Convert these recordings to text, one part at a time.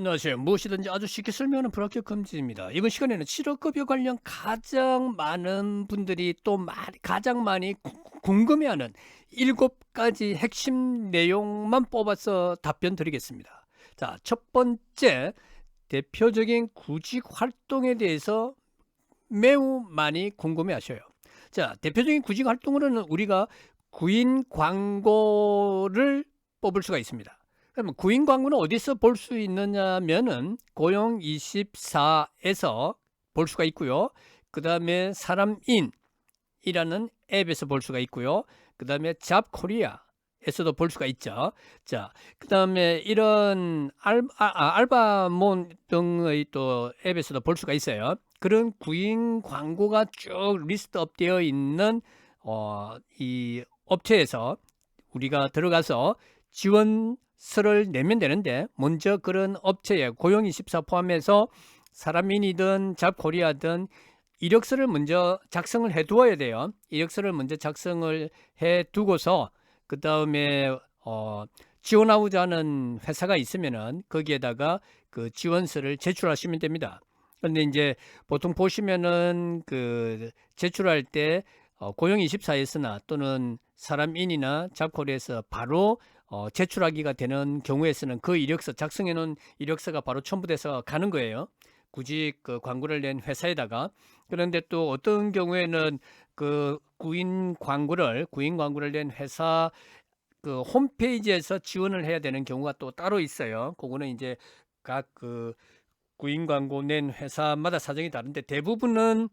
안녕하세요. 무엇이든지 아주 쉽게 설명하는 불합격 금지입니다. 이번 시간에는 실업급여 관련 가장 많은 분들이 또 마- 가장 많이 구- 궁금해하는 일곱 가지 핵심 내용만 뽑아서 답변 드리겠습니다. 자, 첫 번째 대표적인 구직 활동에 대해서 매우 많이 궁금해하셔요. 자, 대표적인 구직 활동으로는 우리가 구인 광고를 뽑을 수가 있습니다. 그러면 구인 광고는 어디서 볼 수 있느냐면은 고용24에서 볼 수가 있고요. 그 다음에 사람인이라는 앱에서 볼 수가 있고요. 그 다음에 잡코리아 에서도 볼 수가 있죠. 자, 그 다음에 이런 알, 아, 아, 알바몬 등의 또 앱에서도 볼 수가 있어요. 그런 구인 광고가 쭉 리스트업 되어 있는 어, 이 업체에서 우리가 들어가서 지원 서를 내면 되는데 먼저 그런 업체에 고용24 포함해서 사람인이든 잡코리아든 이력서를 먼저 작성을 해 두어야 돼요. 이력서를 먼저 작성을 해 두고서 그 다음에 어, 지원하고자 하는 회사가 있으면은 거기에다가 그 지원서를 제출하시면 됩니다. 그런데 이제 보통 보시면은 그 제출할 때 어, 고용 24에서나 또는 사람인이나 잡코리에서 바로 어, 제출하기가 되는 경우에서는 그 이력서 작성해 놓은 이력서가 바로 첨부돼서 가는 거예요. 굳이 그 광고를 낸 회사에다가 그런데 또 어떤 경우에는 그 구인 광고를 구인 광고를 낸 회사 그 홈페이지에서 지원을 해야 되는 경우가 또 따로 있어요. 그거는 이제 각 그 구인 광고 낸 회사마다 사정이 다른데 대부분은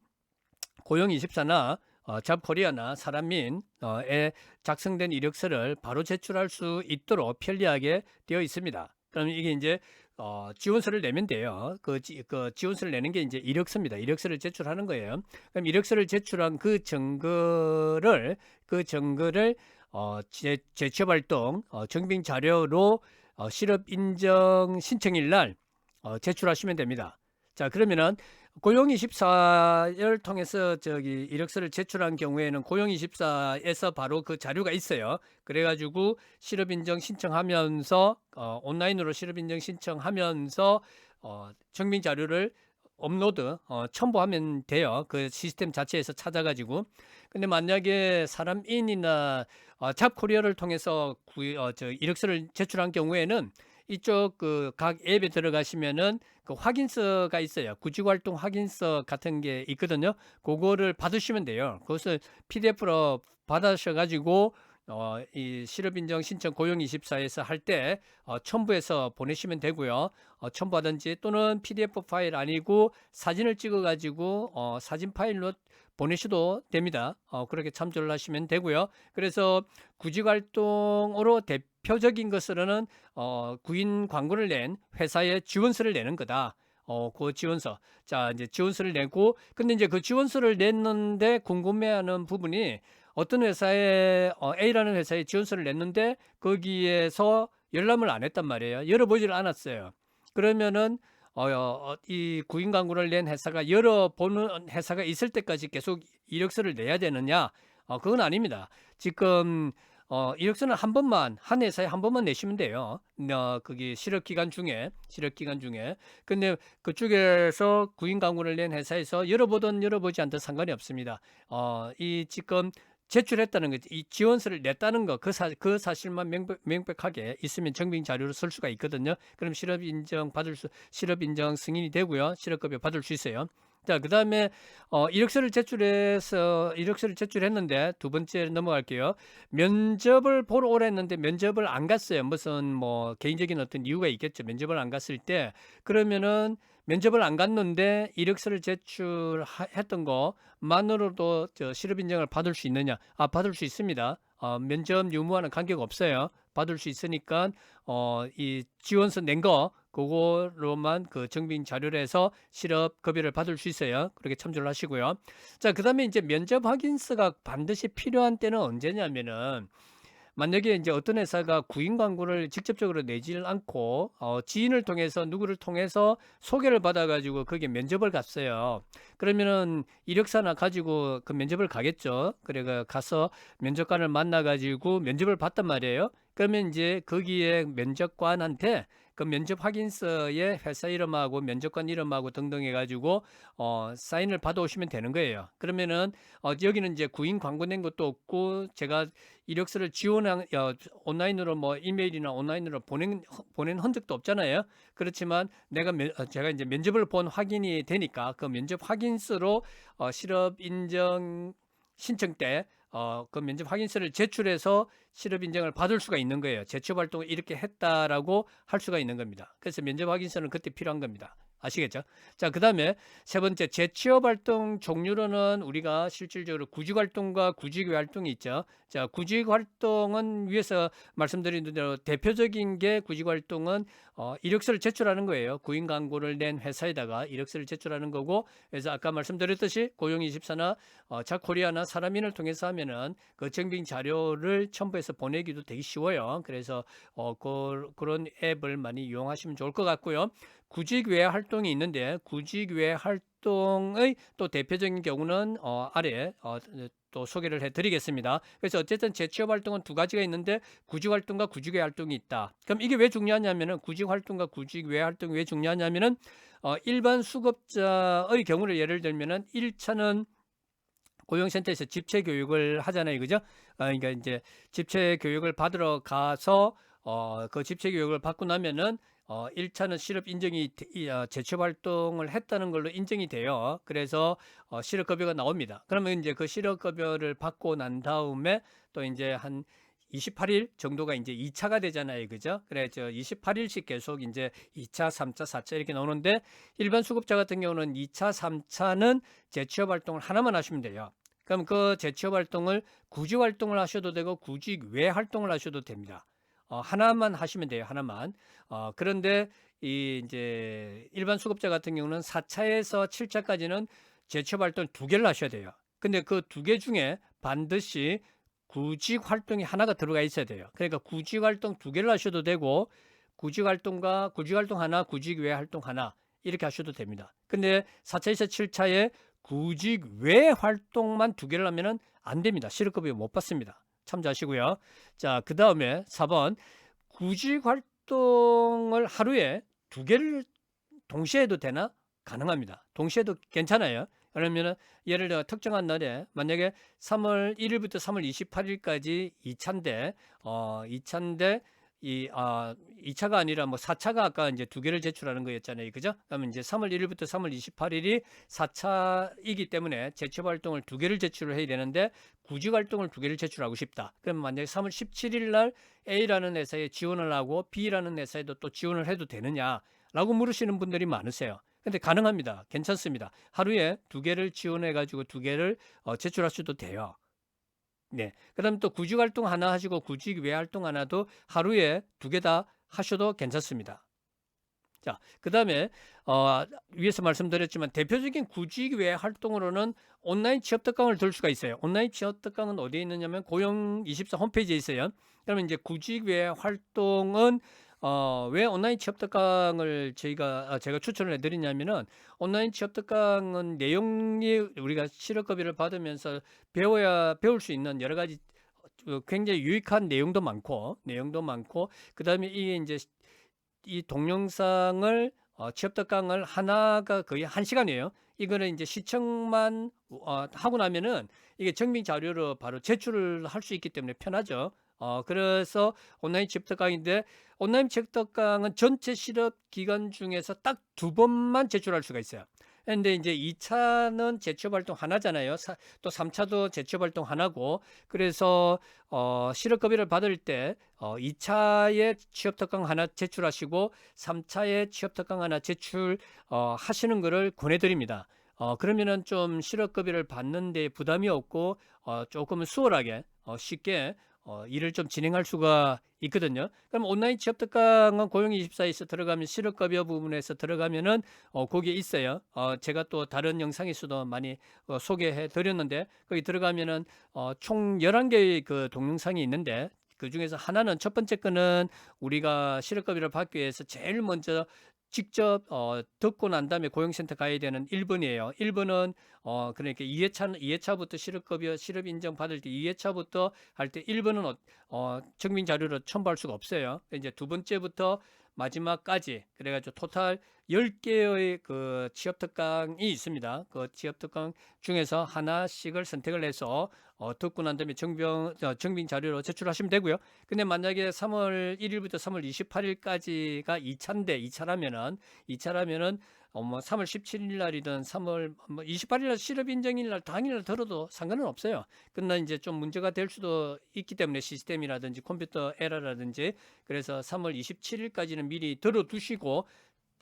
고용24나 어, 잡코리아나 사람민에 작성된 이력서를 바로 제출할 수 있도록 편리하게 되어 있습니다. 그럼 이게 이제 어, 지원서를 내면 돼요. 그, 지, 그 지원서를 내는 게 이제 이력서입니다. 이력서를 제출하는 거예요. 그럼 이력서를 제출한 그 증거를 그 증거를 어, 제, 재취업 활동 어, 증빙 자료로 어, 실업 인정 신청일 날 어, 제출하시면 됩니다. 자 그러면은 고용 24를 통해서 저기 이력서를 제출한 경우에는 고용 24에서 바로 그 자료가 있어요. 그래가지고 실업 인정 신청하면서 어, 온라인으로 실업 인정 신청하면서 어, 증빙 자료를 업로드 어, 첨부하면 돼요. 그 시스템 자체에서 찾아가지고. 근데 만약에 사람인이나 어, 잡코리아를 통해서 구, 어, 저 이력서를 제출한 경우에는 이쪽 그 각 앱에 들어가시면은 그 확인서가 있어요. 구직활동 확인서 같은 게 있거든요. 그거를 받으시면 돼요. 그것을 PDF로 받으셔가지고 어, 이 실업인정 신청 고용24에서 할 때 어, 첨부해서 보내시면 되고요. 어, 첨부하든지 또는 PDF 파일 아니고 사진을 찍어가지고 어, 사진 파일로 보내셔도 됩니다. 어, 그렇게 참조를 하시면 되고요. 그래서 구직활동으로 대표적인 것으로는 어, 구인 광고를 낸 회사에 지원서를 내는 거다. 어, 그 지원서. 자, 이제 지원서를 내고, 근데 이제 그 지원서를 냈는데 궁금해하는 부분이 어떤 회사에, 어, A라는 회사에 지원서를 냈는데 거기에서 열람을 안 했단 말이에요. 열어보지를 않았어요. 그러면은, 어, 어, 이 구인 광고를 낸 회사가 열어보는 회사가 있을 때까지 계속 이력서를 내야 되느냐? 어, 그건 아닙니다. 지금 어, 이력서는 한 번만 한 회사에 한 번만 내시면 돼요. 어, 그게 실업 기간 중에 실업 기간 중에. 근데 그쪽에서 구인 광고를 낸 회사에서 열어보든 열어보지 않든 상관이 없습니다. 어, 이 지금 제출했다는 거, 이 지원서를 냈다는 거, 그, 사, 그 사실만 명백, 명백하게 있으면 증빙 자료로 쓸 수가 있거든요. 그럼 실업 인정 받을 수, 실업 인정 승인이 되고요. 실업급여 받을 수 있어요. 자, 그 다음에, 어, 이력서를 제출해서, 이력서를 제출했는데, 두 번째 넘어갈게요. 면접을 보러 오랬는데, 면접을 안 갔어요. 무슨, 뭐, 개인적인 어떤 이유가 있겠죠. 면접을 안 갔을 때, 그러면은, 면접을 안 갔는데, 이력서를 제출했던 것만으로도 저 실업 인정을 받을 수 있느냐? 아, 받을 수 있습니다. 어, 면접 유무와는 관계가 없어요. 받을 수 있으니까, 어, 이 지원서 낸 거, 그거로만 그 증빙 자료를 해서 실업 급여를 받을 수 있어요. 그렇게 참조를 하시고요. 자, 그다음에 이제 면접 확인서가 반드시 필요한 때는 언제냐면은 만약에 이제 어떤 회사가 구인 광고를 직접적으로 내지를 않고 어, 지인을 통해서 누구를 통해서 소개를 받아 가지고 거기에 면접을 갔어요. 그러면은 이력서나 가지고 그 면접을 가겠죠. 그래가 가서 면접관을 만나 가지고 면접을 봤단 말이에요. 그러면 이제 거기에 면접관한테 그 면접 확인서에 회사 이름하고 면접관 이름하고 등등 해가지고 어, 사인을 받아오시면 되는 거예요. 그러면은 어, 여기는 이제 구인 광고 낸 것도 없고 제가 이력서를 지원한 어, 온라인으로 뭐 이메일이나 온라인으로 보낸 보낸 흔적도 없잖아요. 그렇지만 내가 면, 어, 제가 이제 면접을 본 확인이 되니까 그 면접 확인서로 어, 실업 인정 신청 때 어, 그 면접 확인서를 제출해서 실업 인정을 받을 수가 있는 거예요. 재취업 활동을 이렇게 했다라고 할 수가 있는 겁니다. 그래서 면접 확인서는 그때 필요한 겁니다. 아시겠죠? 자, 그 다음에 세 번째, 재취업 활동 종류로는 우리가 실질적으로 구직 활동과 구직 외 활동이 있죠. 자, 구직 활동은 위에서 말씀드린 대로 대표적인 게 구직 활동은 어, 이력서를 제출하는 거예요. 구인 광고를 낸 회사에다가 이력서를 제출하는 거고, 그래서 아까 말씀드렸듯이 고용24나 어, 자코리아나 사람인을 통해서 하면은 그 증빙 자료를 첨부해서 보내기도 되게 쉬워요. 그래서 어, 그, 그런 앱을 많이 이용하시면 좋을 것 같고요. 구직 외 활동이 있는데 구직 외 활동의 또 대표적인 경우는 어, 아래 어, 또 소개를 해드리겠습니다. 그래서 어쨌든 재취업 활동은 두 가지가 있는데 구직 활동과 구직 외 활동이 있다. 그럼 이게 왜 중요하냐면은 구직 활동과 구직 외 활동이 왜 중요하냐면은 어, 일반 수급자의 경우를 예를 들면은 1차는 고용센터에서 집체 교육을 하잖아요, 그죠? 아, 그러니까 이제 집체 교육을 받으러 가서 어, 그 집체 교육을 받고 나면은 어, 1차는 실업 인정이 어, 재취업 활동을 했다는 걸로 인정이 돼요. 그래서 어, 실업급여가 나옵니다. 그러면 이제 그 실업급여를 받고 난 다음에 또 이제 한 28일 정도가 이제 2차가 되잖아요. 그죠? 그래, 저 28일씩 계속 이제 2차, 3차, 4차 이렇게 나오는데 일반 수급자 같은 경우는 2차, 3차는 재취업 활동을 하나만 하시면 돼요. 그럼 그 재취업 활동을 구직 활동을 하셔도 되고 구직 외 활동을 하셔도 됩니다. 어, 하나만 하시면 돼요. 하나만. 어, 그런데 이 이제 일반 수급자 같은 경우는 4차에서 7차까지는 재취업 활동 두 개를 하셔야 돼요. 근데 그 두 개 중에 반드시 구직 활동이 하나가 들어가 있어야 돼요. 그러니까 구직 활동 두 개를 하셔도 되고 구직 활동과 구직 활동 하나, 구직 외 활동 하나 이렇게 하셔도 됩니다. 근데 4차에서 7차에 구직 외 활동만 두 개를 하면은 안 됩니다. 실업급여 못 받습니다. 참조하시고요. 자, 그 다음에 4번 구직 활동을 하루에 두 개를 동시에 해도 되나? 가능합니다. 동시에 해도 괜찮아요. 그러면은 예를 들어 특정한 날에 만약에 3월 1일부터 3월 28일까지 2차인데 어 2차인데 이 아, 2차가 아니라 뭐 4차가 아까 이제 두 개를 제출하는 거였잖아요. 그죠? 그러면 이제 3월 1일부터 3월 28일이 4차이기 때문에 재취업 활동을 두 개를 제출을 해야 되는데 구직 활동을 두 개를 제출하고 싶다. 그럼 만약에 3월 17일 날 A라는 회사에 지원을 하고 B라는 회사에도 또 지원을 해도 되느냐 라고 물으시는 분들이 많으세요. 근데 가능합니다. 괜찮습니다. 하루에 두 개를 지원해 가지고 두 개를 어, 제출할 수도 돼요. 네. 그다음 또 구직 활동 하나 하시고 구직 외 활동 하나도 하루에 두 개 다 하셔도 괜찮습니다. 자, 그다음에 어, 위에서 말씀드렸지만 대표적인 구직 외 활동으로는 온라인 취업 특강을 들 수가 있어요. 온라인 취업 특강은 어디에 있느냐면 고용 24 홈페이지에 있어요. 그러면 이제 구직 외 활동은 어, 왜 온라인 취업 특강을 저희가 아, 제가 추천을 해드리냐면은 온라인 취업 특강은 내용이 우리가 실업급여를 받으면서 배워야 배울 수 있는 여러 가지 어, 굉장히 유익한 내용도 많고 내용도 많고 그다음에 이게 이제 이 동영상을 어, 취업 특강을 하나가 거의 한 시간이에요. 이거는 이제 시청만 어, 하고 나면은 이게 증빙 자료로 바로 제출을 할 수 있기 때문에 편하죠. 어, 그래서 온라인 취업 특강인데 온라인 취업 특강은 전체 실업 기간 중에서 딱 두 번만 제출할 수가 있어요. 근데 이제 2차는 재취업 활동 하나잖아요. 사, 또 3차도 재취업 활동 하나고 그래서 어, 실업급여를 받을 때 어, 2차에 취업 특강 하나 제출하시고 3차에 취업 특강 하나 제출 어, 하시는 거를 권해 드립니다. 어, 그러면은 좀 실업급여를 받는 데 부담이 없고 어, 조금 수월하게 어, 쉽게 어, 일을 좀 진행할 수가 있거든요. 그럼 온라인 취업 특강은 고용24에서 들어가면 실업급여 부분에서 들어가면은 어, 거기에 있어요. 어, 제가 또 다른 영상에서도 많이 어, 소개해 드렸는데 거기 들어가면은 어, 총 11개의 그 동영상이 있는데 그 중에서 하나는 첫 번째 거는 우리가 실업급여를 받기 위해서 제일 먼저 직접 어, 듣고 난 다음에 고용센터 가야 되는 1번이에요. 1번은 어, 그러니까 2회차는 2회차부터 실업급여 실업 인정 받을 때 2회차부터 할 때 1번은 어, 어, 증빙 자료로 첨부할 수가 없어요. 이제 두 번째부터 마지막까지 그래가지고 토탈 10개의 그 취업 특강이 있습니다. 그 취업 특강 중에서 하나씩을 선택을 해서 어, 듣고 난 다음에 정병, 어, 정빈 자료로 제출하시면 되고요. 근데 만약에 3월 1일부터 3월 28일까지가 2차인데 2차라면은 2차라면은 어, 뭐 3월 17일 날이든 3월 뭐 28일 날 실업 인정일 날 당일날 들어도 상관은 없어요. 그러나 이제 좀 문제가 될 수도 있기 때문에 시스템이라든지 컴퓨터 에러라든지 그래서 3월 27일까지는 미리 들어 두시고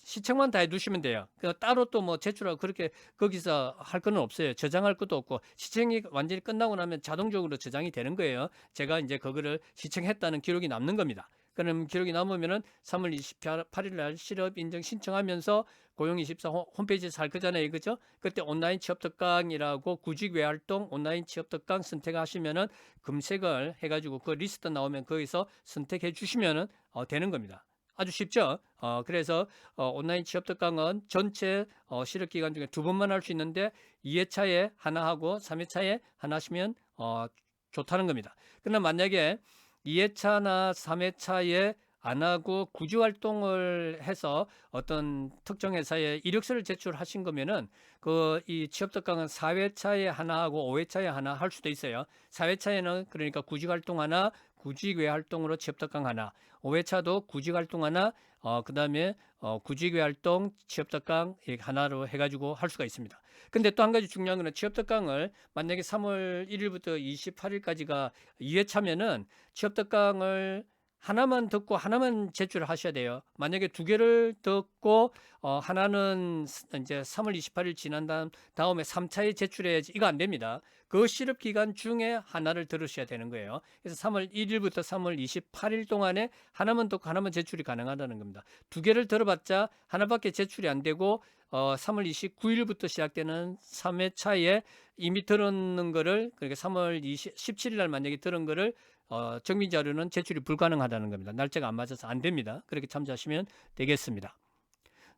시청만 다 해두시면 돼요. 그 따로 또 뭐 제출하고 그렇게 거기서 할 거는 없어요. 저장할 것도 없고 시청이 완전히 끝나고 나면 자동적으로 저장이 되는 거예요. 제가 이제 그거를 시청했다는 기록이 남는 겁니다. 그럼 기록이 남으면은 3월 28일 날 실업 인정 신청하면서 고용24 홈- 홈페이지에서 할 거잖아요. 그죠? 그때 온라인 취업 특강이라고 구직 외활동 온라인 취업 특강 선택하시면은 검색을 해가지고 그 리스트 나오면 거기서 선택해 주시면은 어, 되는 겁니다. 아주 쉽죠? 어, 그래서 어, 온라인 취업 특강은 전체 어, 실업 기간 중에 두 번만 할 수 있는데 2회차에 하나 하고 3회차에 하나 하시면 어, 좋다는 겁니다. 그러나 만약에 2회차나 3회차에 안 하고 구주 활동을 해서 어떤 특정 회사에 이력서를 제출하신 거면은 그 이 취업 특강은 4회차에 하나 하고 5회차에 하나 할 수도 있어요. 4회차에는 그러니까 구직 활동 하나, 구직 외 활동으로 취업 특강 하나, 5회차도 구직 활동 하나, 어 그 다음에 어 구직 외 활동 취업 특강 이렇게 하나로 해 가지고 할 수가 있습니다. 근데 또 한 가지 중요한 거는 취업 특강을 만약에 3월 1일부터 28일까지가 2회차면은 취업 특강을 하나만 듣고 하나만 제출을 하셔야 돼요. 만약에 두 개를 듣고 어 하나는 스- 이제 3월 28일 지난 다음 다음에 3차에 제출해야지 이거 안 됩니다. 그 실업 기간 중에 하나를 들으셔야 되는 거예요. 그래서 3월 1일부터 3월 28일 동안에 하나만 듣고 하나만 제출이 가능하다는 겁니다. 두 개를 들어봤자 하나밖에 제출이 안 되고 어 3월 29일부터 시작되는 3회 차에 이미 들었는 거를 그러니까 3월 20, 17일 날 만약에 들은 거를 어, 정비 자료는 제출이 불가능하다는 겁니다. 날짜가 안 맞아서 안 됩니다. 그렇게 참조하시면 되겠습니다.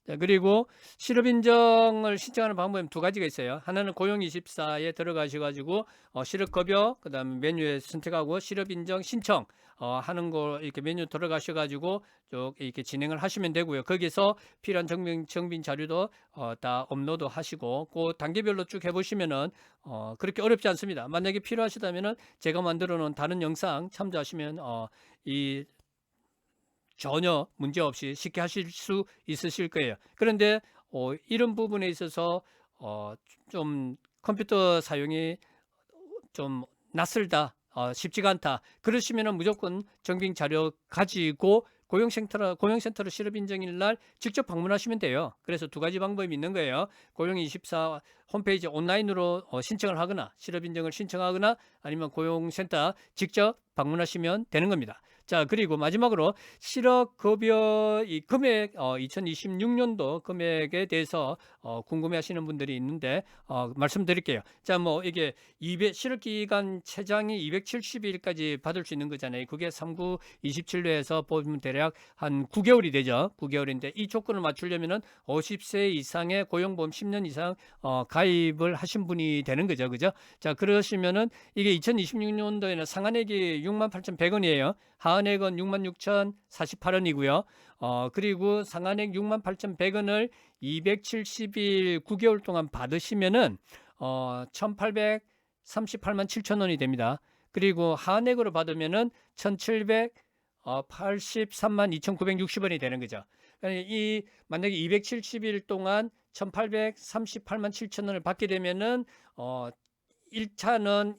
자, 그리고 실업 인정을 신청하는 방법은 두 가지가 있어요. 하나는 고용 24에 들어가셔 가지고 어, 실업 급여 그다음에 메뉴에 선택하고 실업 인정 신청 어, 하는 거 이렇게 메뉴 들어가셔 가지고 쭉 이렇게 진행을 하시면 되고요. 거기서 필요한 정빈 정빈 자료도 어, 다 업로드 하시고 그 단계별로 쭉 해 보시면은 어, 그렇게 어렵지 않습니다. 만약에 필요하시다면은 제가 만들어 놓은 다른 영상 참조하시면 어, 이 전혀 문제 없이 쉽게 하실 수 있으실 거예요. 그런데 어, 이런 부분에 있어서 어, 좀 컴퓨터 사용이 좀 낯설다, 어, 쉽지가 않다. 그러시면은 무조건 정빙 자료 가지고 고용센터 고용센터로 실업 인정일 날 직접 방문하시면 돼요. 그래서 두 가지 방법이 있는 거예요. 고용24 홈페이지 온라인으로 어, 신청을 하거나 실업 인정을 신청하거나 아니면 고용센터 직접 방문하시면 되는 겁니다. 자, 그리고 마지막으로 실업 급여 이 금액 어 2026년도 금액에 대해서 어 궁금해하시는 분들이 있는데 어 말씀드릴게요. 자, 뭐 이게 200 실업 기간 최장이 270일까지 받을 수 있는 거잖아요. 그게 39 27회에서 보면 대략 한 9개월이 되죠. 9개월인데 이 조건을 맞추려면은 50세 이상의 고용보험 10년 이상 어 가입을 하신 분이 되는 거죠. 그죠? 자, 그러시면은 이게 2026년도에는 상한액이 68,100원이에요. 하한액은 66,048원이고요. 어, 그리고 상한액 68,100원을 270일 9개월 동안 받으시면은 어, 1,838만 7천 원이 됩니다. 그리고 하한액으로 받으면은 1,783만 2,960원이 되는 거죠. 그러니까 이 만약에 270일 동안 1,838만 7천 원을 받게 되면은 어 1차는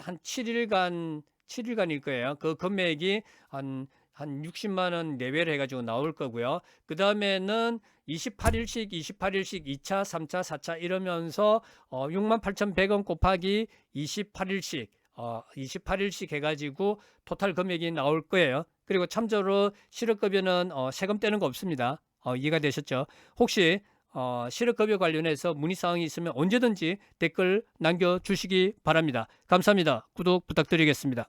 한 7일간 7일간일 거예요. 그 금액이 한 한 60만 원 내외를 해가지고 나올 거고요. 그 다음에는 28일씩, 28일씩 2차, 3차, 4차 이러면서 어, 6만 8,100원 곱하기 28일씩, 어, 28일씩 해가지고 토탈 금액이 나올 거예요. 그리고 참조로 실업급여는 어, 세금 떼는 거 없습니다. 어, 이해가 되셨죠? 혹시 어, 실업급여 관련해서 문의사항이 있으면 언제든지 댓글 남겨주시기 바랍니다. 감사합니다. 구독 부탁드리겠습니다.